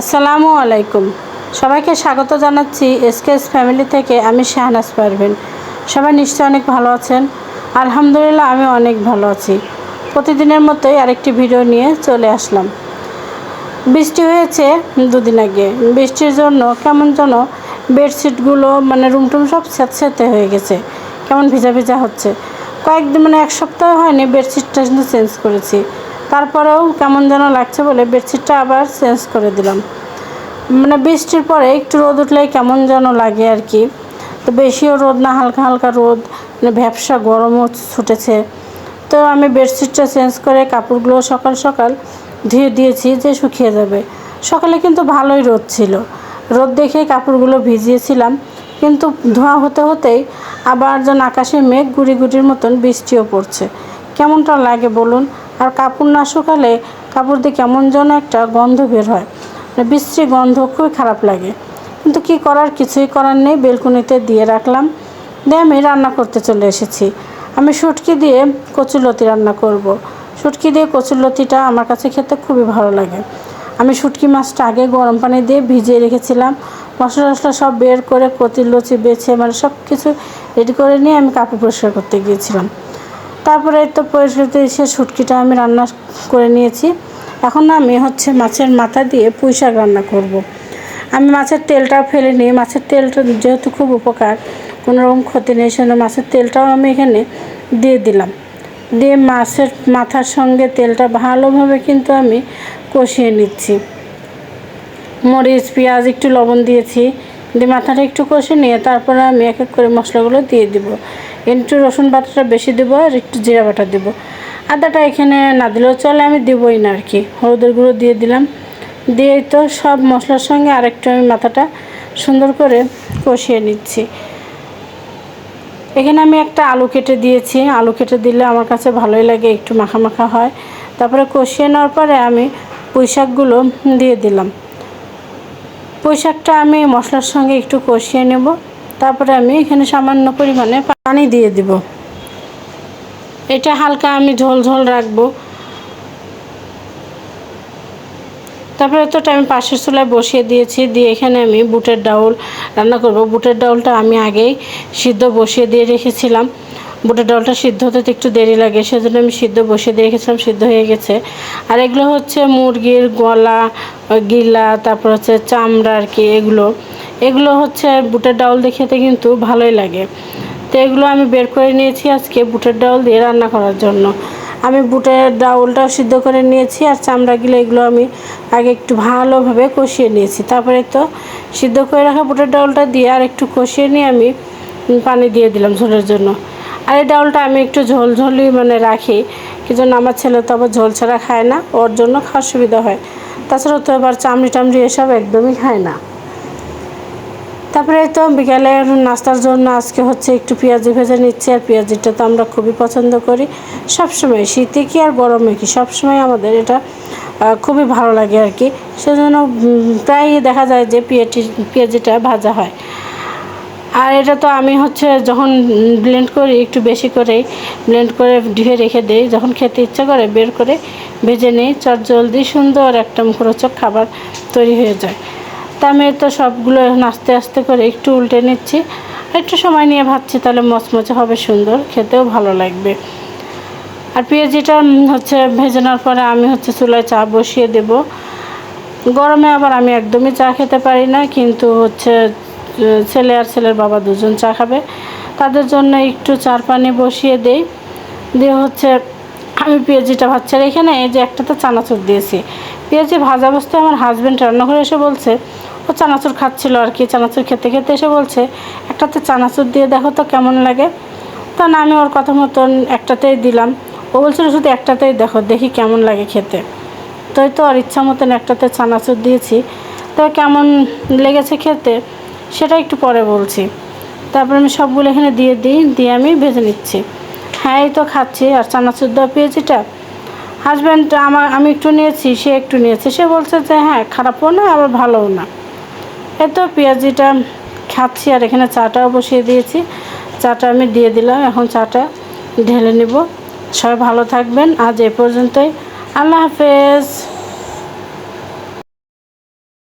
আসসালামু আলাইকুম। সবাইকে স্বাগত জানাচ্ছি এসকেএস ফ্যামিলি থেকে আমি শাহনাজ পারভিন। সবাই নিশ্চয়ই অনেক ভালো আছেন? আলহামদুলিল্লাহ আমি অনেক ভালো আছি। প্রতিদিনের মতোই আরেকটি ভিডিও নিয়ে চলে আসলাম। বৃষ্টি হয়েছে দুদিন আগে। বৃষ্টির জন্য কেমন যেন বেডশিটগুলো মানে রুম টুম সব স্যাঁতস্যাঁতে হয়ে গেছে। কেমন ভিজা ভিজা হচ্ছে। কয়েকদিন মানে এক সপ্তাহ হয়নি বেডশিটটা কিন্তু চেঞ্জ করেছি। তারপরেও কেমন যেন লাগছে বলে বেডশিটটা আবার চেঞ্জ করে দিলাম। মানে বৃষ্টির পরে একটু রোদ উঠলেই কেমন যেন লাগে আর কি। তো বেশিও রোদ না, হালকা হালকা রোদ মানে ভ্যাবসা গরমও ছুটেছে। তো আমি বেডশিটটা চেঞ্জ করে কাপড়গুলো সকাল সকাল ধুয়ে দিয়েছি যে শুকিয়ে যাবে। সকালে কিন্তু ভালোই রোদ ছিল। রোদ দেখে কাপড়গুলো ভিজিয়েছিলাম। কিন্তু ধোয়া হতে হতেই আবার যেন আকাশে মেঘ গুড়ি গুড়ির মতন বৃষ্টিও পড়ছে। কেমনটা লাগে বলুন? আর কাপড় না শুকালে কাপড় দিয়ে কেমন যেন একটা গন্ধ বের হয়। মানে বিশ্রী গন্ধ, খুবই খারাপ লাগে। কিন্তু কি করার? কিছুই করার নেই। বেলকুনিতে দিয়ে রাখলাম। দিয়ে আমি রান্না করতে চলে এসেছি। আমি শুটকি দিয়ে কচুলতি রান্না করব। শুটকি দিয়ে কচুলতিটা আমার কাছে খেতে খুবই ভালো লাগে। আমি শুটকি মাছটা আগে গরম পানি দিয়ে ভিজিয়ে রেখেছিলাম। মশলা টশলা সব বের করে কতির লচি বেছে মানে সব কিছু রেডি করে নিয়ে আমি কাপড় পরিষ্কার করতে গিয়েছিলাম। তারপরে তো পরিষ্কার এসে শুটকিটা আমি রান্না করে নিয়েছি। এখন আমি হচ্ছে মাছের মাথা দিয়ে পুঁই শাক রান্না করব। আমি মাছের তেলটা ফেলে নিই। মাছের তেলটা যেহেতু খুব উপকার, কোনো রকম ক্ষতি নেই সেজন্য মাছের তেলটাও আমি এখানে দিয়ে দিলাম। দিয়ে মাছের মাথার সঙ্গে তেলটা ভালোভাবে কিন্তু আমি কষিয়ে নিচ্ছি। মরিচ, পেঁয়াজ, একটু লবণ দিয়েছি। দিয়ে মাথাটা একটু কষে নিয়ে তারপরে আমি এক এক করে মশলাগুলো দিয়ে দিব। একটু রসুন বাটাটা বেশি দেবো আর একটু জিরা বাটা দেবো। আদাটা এখানে না দিলেও চলে, আমি দেবই না আর কি হলুদের গুঁড়ো দিয়ে দিলাম। দিয়ে তো সব মশলার সঙ্গে আরেকটু আমি মাথাটা সুন্দর করে কষিয়ে নিচ্ছি। এখানে আমি একটা আলু কেটে দিয়েছি। আলু কেটে দিলে আমার কাছে ভালোই লাগে, একটু মাখা মাখা হয়। তারপরে কষিয়ে নেওয়ার পরে আমি পুঁই শাকগুলো দিয়ে দিলাম। পুঁইশাকটা আমি মশলার সঙ্গে একটু কষিয়ে নেব। তারপরে আমি এখানে সামান্য পরিমাণে পানি দিয়ে দিব। এটা হালকা আমি ঝোল ঝোল রাখব। তারপরে তোটা আমি পাশের চুলায় বসিয়ে দিয়েছি, দিয়ে এখানে আমি বুটের ডাউল রান্না করব। বুটের ডাউলটা আমি আগেই সিদ্ধ বসিয়ে দিয়ে রেখেছিলাম। বুটের ডাউলটা সিদ্ধ হতে তো একটু দেরি লাগে, সেজন্য আমি সিদ্ধ বসিয়ে দিয়ে রেখেছিলাম, সিদ্ধ হয়ে গেছে। আর এগুলো হচ্ছে মুরগির গলা, গিলা, তারপর হচ্ছে চামড়া আর কি, এগুলো। এগুলো হচ্ছে বুটের ডাউল দিয়ে খেতে কিন্তু ভালোই লাগে। তো এগুলো আমি বের করে নিয়েছি আজকে বুটের ডাউল দিয়ে রান্না করার জন্য। আমি বুটের ডাউলটাও সিদ্ধ করে নিয়েছি আর চামড়াগুলো এগুলো আমি আগে একটু ভালোভাবে কষিয়ে নিয়েছি। তারপরে তো সিদ্ধ করে রাখা বুটের ডাউলটা দিয়ে আর একটু কষিয়ে নিয়ে আমি পানি দিয়ে দিলাম ঝোলের জন্য। আর এই ডাউলটা আমি একটু ঝোল ঝোলই মানে রাখি, কি জন্য আমার ছেলে তো আবার ঝোল ছাড়া খায় না, ওর জন্য খাওয়ার সুবিধা হয়। তাছাড়া তো এবার চামড়ি টামড়ি এসব একদমই খায় না। তারপরে তো বিকালে নাস্তার জন্য আজকে হচ্ছে একটু পেঁয়াজি ভেজে নিচ্ছি, আর পেঁয়াজিটা তো আমরা খুবই পছন্দ করি। সবসময় শীতে কি আর গরমে কি? সবসময় আমাদের এটা খুবই ভালো লাগে আর কি। সেজন্য প্রায়ই দেখা যায় যে পেঁয়াজি, পেঁয়াজিটা ভাজা হয়। আর এটা তো আমি হচ্ছে যখন ব্লেন্ড করি, একটু বেশি করেই ব্লেন্ড করে ধুয়ে রেখে দিই। যখন খেতে ইচ্ছা করে বের করে ভেজে নিই, চট জলদি সুন্দর একটা মুখরোচক খাবার তৈরি হয়ে যায়। তা আমি তো সবগুলো আস্তে আস্তে করে একটু উল্টে নিচ্ছি। একটু সময় নিয়ে ভাবছি তাহলে মচমচে হবে সুন্দর, খেতেও ভালো লাগবে। আর পেঁয়াজিটা হচ্ছে ভেজে নেওয়ার পরে আমি হচ্ছে চুলায় চা বসিয়ে দেব। গরমে আবার আমি একদমই চা খেতে পারি না, কিন্তু হচ্ছে ছেলে আর ছেলের বাবা দুজন চা খাবে। তাদের জন্য একটু চার পানি বসিয়ে দেই। দিয়ে হচ্ছে, আমি পেঁয়াজিটা ভাজছি। আর এখানে এই যে একটা তো চানাচুর দিয়েছি। পেঁয়াজি ভাজা অবস্থায় আমার হাজব্যান্ড রান্নাঘরে এসে বলছে ও চানাচুর খাচ্ছিল আর কি, চানাচুর খেতে খেতে এসে বলছে, একটাতে চানাচুর দিয়ে দেখো তো কেমন লাগে। তা না, আমি ওর কথা মতন একটাতেই দিলাম। ও বলছিল, শুধু একটাতেই দেখো, দেখি কেমন লাগে খেতে। তাই তো আর ইচ্ছা মতন একটাতে চানাচুর দিয়েছি। তো কেমন লেগেছে খেতে, সেটা একটু পরে বলছি। তারপরে আমি সবগুলো এখানে দিয়ে দিই, দিয়ে আমি ভেজে নিচ্ছি। হ্যাঁ এই তো খাচ্ছি, আর চানাচুর দেওয়া পেঁয়াজিটা? হাজব্যান্ড আমার, আমি একটু নিয়েছি, সে একটু নিয়েছে। সে বলছে যে হ্যাঁ খারাপও না, আবার ভালোও না। এই তো পেঁয়াজিটা খাচ্ছি আর এখানে চাটাও বসিয়ে দিয়েছি। চাটা আমি দিয়ে দিলাম, এখন চাটা ঢেলে নিব। সবাই ভালো থাকবেন, আজ এ পর্যন্তই। আল্লাহ হাফেজ।